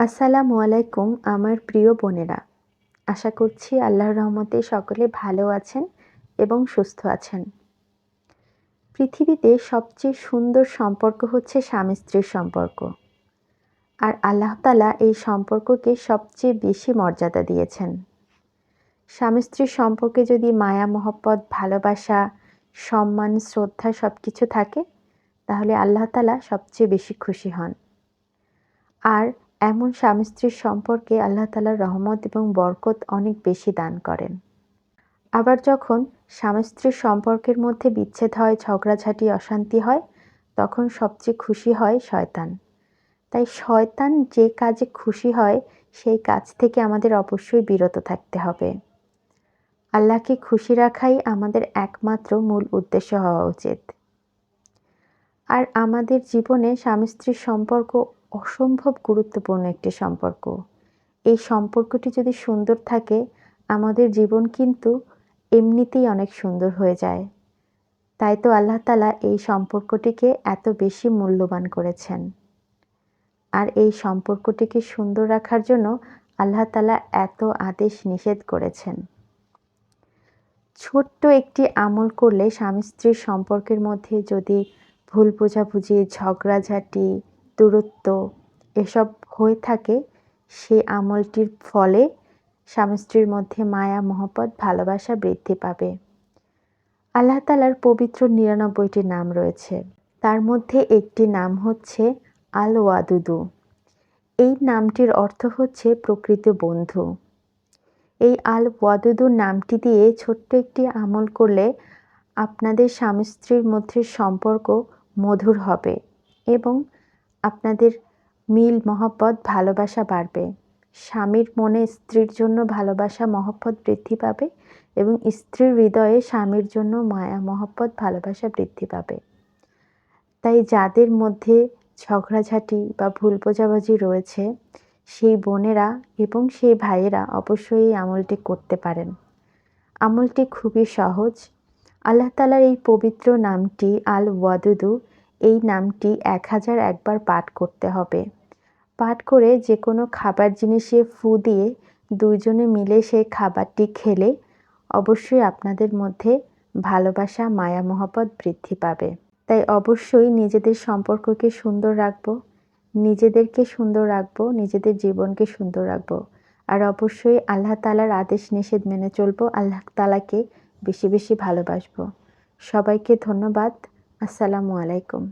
আসসালামু আলাইকুম, আমার প্রিয় বোনেরা। আশা করছি আল্লাহর রহমতে সকলে ভালো আছেন এবং সুস্থ আছেন। পৃথিবীতে সবচেয়ে সুন্দর সম্পর্ক হচ্ছে স্বামী স্ত্রীর সম্পর্ক। আর আল্লাহ তালা এই সম্পর্ককে সবচেয়ে বেশি মর্যাদা দিয়েছেন। স্বামী স্ত্রীর সম্পর্কে যদি মায়া, মহব্বত, ভালোবাসা, সম্মান, শ্রদ্ধা সব কিছু থাকে, তাহলে আল্লাহ তালা সবচেয়ে বেশি খুশি হন। আর এমন স্বামী স্ত্রীর সম্পর্কে আল্লাহ তালার রহমত এবং বরকত অনেক বেশি দান করেন। আবার যখন স্বামী স্ত্রীর সম্পর্কের মধ্যে বিচ্ছেদ হয়, ঝগড়াঝাটি, অশান্তি হয়, তখন সবচেয়ে খুশি হয় শয়তান। তাই শয়তান যে কাজে খুশি হয়, সেই কাজ থেকে আমাদের অবশ্যই বিরত থাকতে হবে। আল্লাহকে খুশি রাখাই আমাদের একমাত্র মূল উদ্দেশ্য হওয়া উচিত। আর আমাদের জীবনে স্বামী স্ত্রীর সম্পর্ক অসম্ভব গুরুত্বপূর্ণ একটি সম্পর্ক। এই সম্পর্কটি যদি সুন্দর থাকে, আমাদের জীবন কিন্তু এমনিতেই অনেক সুন্দর হয়ে যায়। তাই তো আল্লাহ তালা এই সম্পর্কটিকে এত বেশি মূল্যবান করেছেন। আর এই সম্পর্কটিকে সুন্দর রাখার জন্য আল্লাহ তালা এত আদেশ নিষেধ করেছেন। ছোট্ট একটি আমল করলে স্বামী স্ত্রীর সম্পর্কের মধ্যে যদি ভুল বোঝাবুঝি, ঝগড়াঝাটি দূরত্ব এসব হয়ে থাকে সেই আমলটির ফলে স্বামী স্ত্রীর মধ্যে মায়া, মহব্বত, ভালোবাসা বৃদ্ধি পাবে। আল্লাহ তালার পবিত্র নিরানব্বইটি নাম রয়েছে। তার মধ্যে একটি নাম হচ্ছে আল ওয়াদুদু এই নামটির অর্থ হচ্ছে প্রকৃত বন্ধু। এই আল ওয়াদুদু নামটি দিয়ে ছোট্ট একটি আমল করলে আপনাদের স্বামী স্ত্রীর মধ্যে সম্পর্ক মধুর হবে এবং আপনাদের মিল, মহব্বত, ভালোবাসা বাড়বে। স্বামীর মনে স্ত্রীর জন্য ভালোবাসা, মহব্বত বৃদ্ধি পাবে এবং স্ত্রীর হৃদয়ে স্বামীর জন্য মায়া, মহব্বত, ভালোবাসা বৃদ্ধি পাবে। তাই যাদের মধ্যে ঝগড়াঝাটি বা ভুল বোঝাবুঝি রয়েছে, সেই বোনেরা এবং সেই ভাইয়েরা অবশ্যই এই আমলটি করতে পারেন। আমলটি খুবই সহজ। আল্লাহ তালার এই পবিত্র নামটি আল ওয়াদুদু এই নামটি এক হাজার একবার পাঠ করতে হবে। পাঠ করে যে কোনো খাবার জিনিসে ফু দিয়ে দুইজনে মিলে সেই খাবারটি খেলে অবশ্যই আপনাদের মধ্যে ভালোবাসা, মায়া, মহব্বত বৃদ্ধি পাবে। তাই অবশ্যই নিজেদের সম্পর্ককে সুন্দর রাখব, নিজেদেরকে সুন্দর রাখব, নিজেদের জীবনকে সুন্দর রাখব। আর অবশ্যই আল্লাহ তালার আদেশ নিষেধ মেনে চলবো, আল্লাহ তালাকে বেশি বেশি ভালোবাসবো। সবাইকে ধন্যবাদ। আসসালামু আলাইকুম।